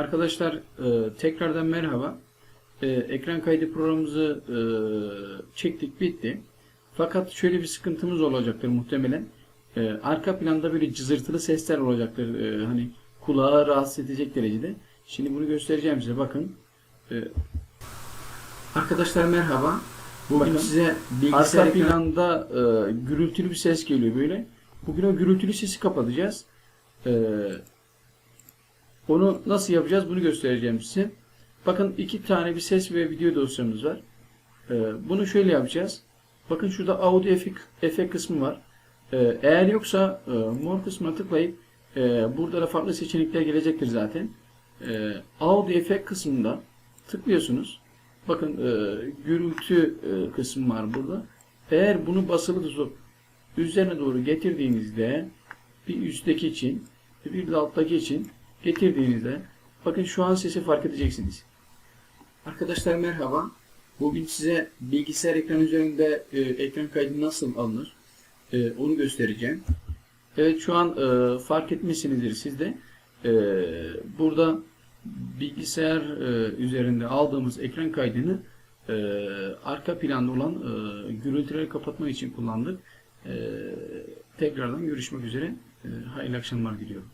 Arkadaşlar e, tekrardan merhaba. E, ekran kaydı programımızı e, çektik bitti. Fakat şöyle bir sıkıntımız olacaktır muhtemelen. E, arka planda böyle cızırtılı sesler olacaktır. E, hani kulağı rahatsız edecek derecede. Şimdi bunu göstereceğim size bakın. E, arkadaşlar merhaba. Bugün Bakın. size bilgisayar Arka plan- planda e, gürültülü bir ses geliyor böyle. Bugün o gürültülü sesi kapatacağız. E, onu nasıl yapacağız bunu göstereceğim size. Bakın iki tane bir ses ve video dosyamız var. Ee, bunu şöyle yapacağız. Bakın şurada audio efekt, kısmı var. Ee, eğer yoksa e, mor kısmına tıklayıp e, burada da farklı seçenekler gelecektir zaten. Ee, audio efekt kısmında tıklıyorsunuz. Bakın e, gürültü e, kısmı var burada. Eğer bunu basılı tutup üzerine doğru getirdiğinizde bir üstteki için bir de alttaki için getirdiğinizde bakın şu an sesi fark edeceksiniz. Arkadaşlar merhaba. Bugün size bilgisayar ekran üzerinde e, ekran kaydı nasıl alınır e, onu göstereceğim. Evet şu an e, fark etmişsinizdir siz de. E, burada bilgisayar e, üzerinde aldığımız ekran kaydını e, arka planda olan e, gürültüleri kapatmak için kullandık. E, tekrardan görüşmek üzere. E, hayırlı akşamlar diliyorum.